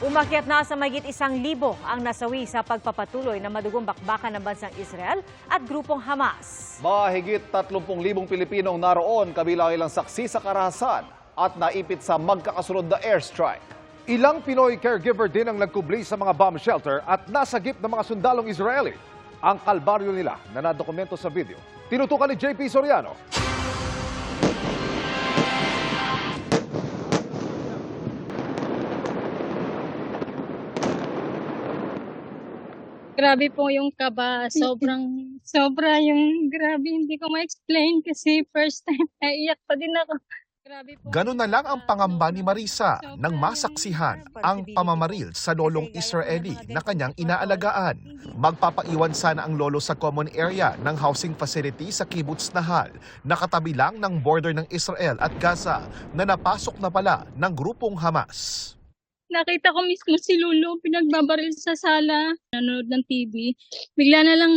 Umakyat na sa magit isang libo ang nasawi sa pagpapatuloy ng madugong bakbakan ng bansang Israel at grupong Hamas. Mahigit 30,000 Pilipinong naroon kabilang ilang saksi sa karahasan at naipit sa magkakasunod na airstrike. Ilang Pinoy caregiver din ang nagkubli sa mga bomb shelter at nasagip ng mga sundalong Israeli. Ang kalbaryo nila na nadokumento sa video. Tinutukan ni JP Soriano. Grabe po yung kaba. Sobrang, sobra yung grabe. Hindi ko ma-explain kasi first time naiyak pa din ako. Grabe po. Ganun na lang ang pangamba ni Marisa nang masaksihan ang pamamaril sa lolong Israeli na kanyang inaalagaan. Magpapaiwan sana ang lolo sa common area ng housing facility sa Kibbutz Nahal, nakatabi lang ng border ng Israel at Gaza na napasok na pala ng grupong Hamas. Nakita ko mismo si Lolo pinagbabaril sa sala. Nanonood ng TV. Bigla na lang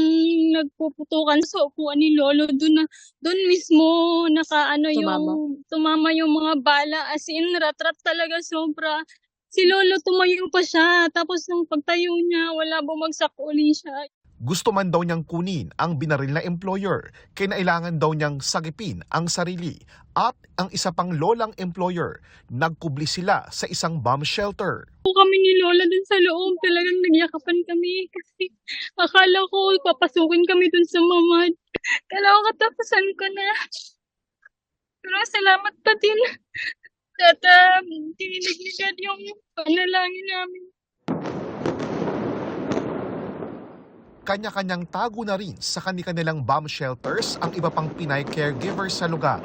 nagpuputukan sa upuan ni Lolo. Doon na, doon mismo nakaano yung, tumama yung mga bala. As in, rat-rat talaga sobra. Si Lolo tumayo pa siya. Tapos nung pagtayo niya, wala bumagsak uli siya. Gusto man daw niyang kunin ang binaril na employer, kinailangan daw niyang sagipin ang sarili. At ang isa pang lolang employer, nagkubli sila sa isang bomb shelter. kami ni Lola dun sa loob. Talagang nagyakapan kami kasi akala ko papasukin kami dun sa mamad. Kala ko katapusan ko na. Pero salamat pa din. At uh, ni God yung panalangin namin. Kanya-kanyang tago na rin sa kanilang bomb shelters ang iba pang Pinay caregivers sa lugar.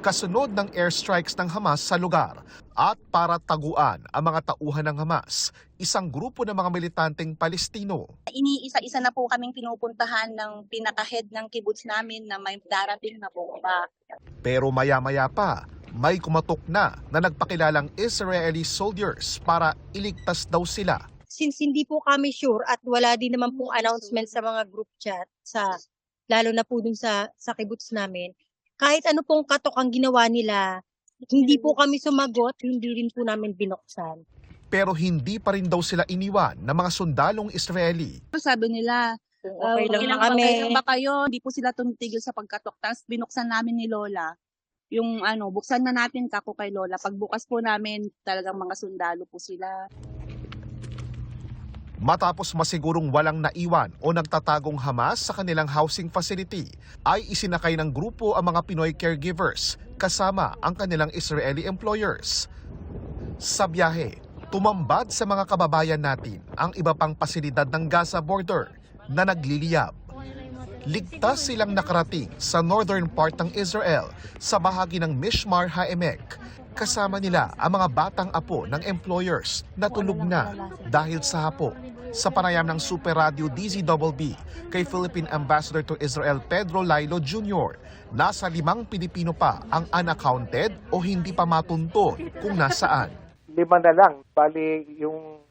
Kasunod ng airstrikes ng Hamas sa lugar at para taguan ang mga tauhan ng Hamas, isang grupo ng mga militanteng Palestino iniisa-isa na po kaming pinupuntahan ng pinaka-head ng kibbutz namin na may darating na bomba. Pero maya-maya pa, may kumatok na na nagpakilalang Israeli soldiers para iligtas daw sila. Since hindi po kami sure at wala din naman pong announcement sa mga group chat sa lalo na po dun sa sa kibbutz namin kahit ano pong katok ang ginawa nila hindi po kami sumagot hindi rin po namin binuksan Pero hindi pa rin daw sila iniwan ng mga sundalong Israeli. Sabi nila, okay lang ilang na kami patay lang ba kayo? Hindi po sila tumitigil sa pagkatok. Tapos binuksan namin ni Lola yung ano, buksan na natin kako kay Lola. Pagbukas po namin, talagang mga sundalo po sila. Matapos masigurong walang naiwan o nagtatagong Hamas sa kanilang housing facility, ay isinakay ng grupo ang mga Pinoy caregivers kasama ang kanilang Israeli employers. Sa biyahe, tumambad sa mga kababayan natin ang iba pang pasilidad ng Gaza border na nagliliyab. Ligtas silang nakarating sa northern part ng Israel sa bahagi ng Mishmar Haemek. Kasama nila ang mga batang apo ng employers na tulog na dahil sa hapo. Sa panayam ng Super Radio DZBB kay Philippine Ambassador to Israel Pedro Lailo Jr., nasa limang Pilipino pa ang unaccounted o hindi pa matuntun kung nasaan. lima na lang. Bali, yung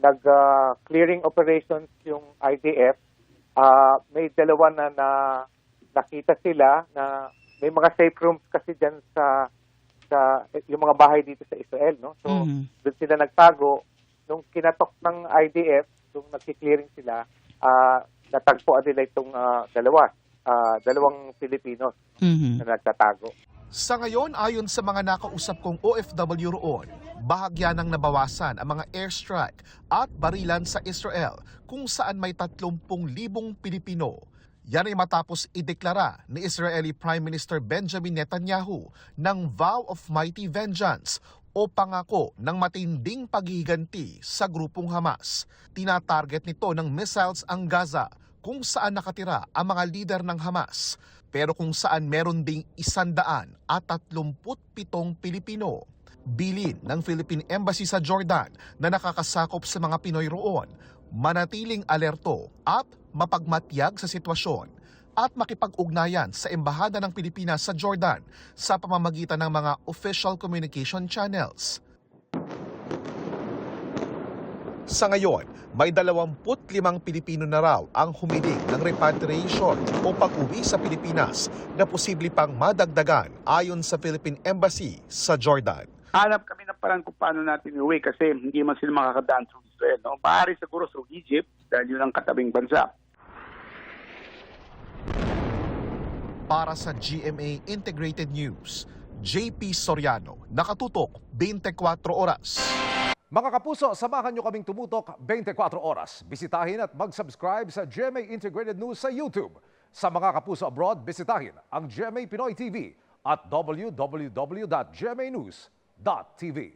nag-clearing operations yung IDF, ah, may dalawa na, na nakita sila na may mga safe rooms kasi dyan sa sa yung mga bahay dito sa Israel, no? So, doon sila nagtago. Nung kinatok ng IDF, nung nagki-clearing sila, ah, natagpuan nila itong ah, dalawa, ah, dalawang Pilipino na nagtatago. Sa ngayon, ayon sa mga nakausap kong OFW roon, bahagya nang nabawasan ang mga airstrike at barilan sa Israel kung saan may 30,000 Pilipino. Yan ay matapos ideklara ni Israeli Prime Minister Benjamin Netanyahu ng vow of mighty vengeance o pangako ng matinding paghihiganti sa grupong Hamas. Tinatarget nito ng missiles ang Gaza kung saan nakatira ang mga lider ng Hamas pero kung saan meron ding isandaan at 37 Pilipino. Bilin ng Philippine Embassy sa Jordan na nakakasakop sa mga Pinoy roon, manatiling alerto at mapagmatyag sa sitwasyon at makipag-ugnayan sa Embahada ng Pilipinas sa Jordan sa pamamagitan ng mga official communication channels. Sa ngayon, may 25 Pilipino na raw ang humiling ng repatriation o pag-uwi sa Pilipinas na posible pang madagdagan ayon sa Philippine Embassy sa Jordan. Hanap kami paraan kung paano natin iuwi kasi hindi man sila makakadaan through Israel. No? Maaari siguro through Egypt dahil yun ang katabing bansa. Para sa GMA Integrated News, JP Soriano, nakatutok 24 oras. Mga kapuso, samahan nyo kaming tumutok 24 oras. Bisitahin at mag-subscribe sa GMA Integrated News sa YouTube. Sa mga kapuso abroad, bisitahin ang GMA Pinoy TV at Dot TV.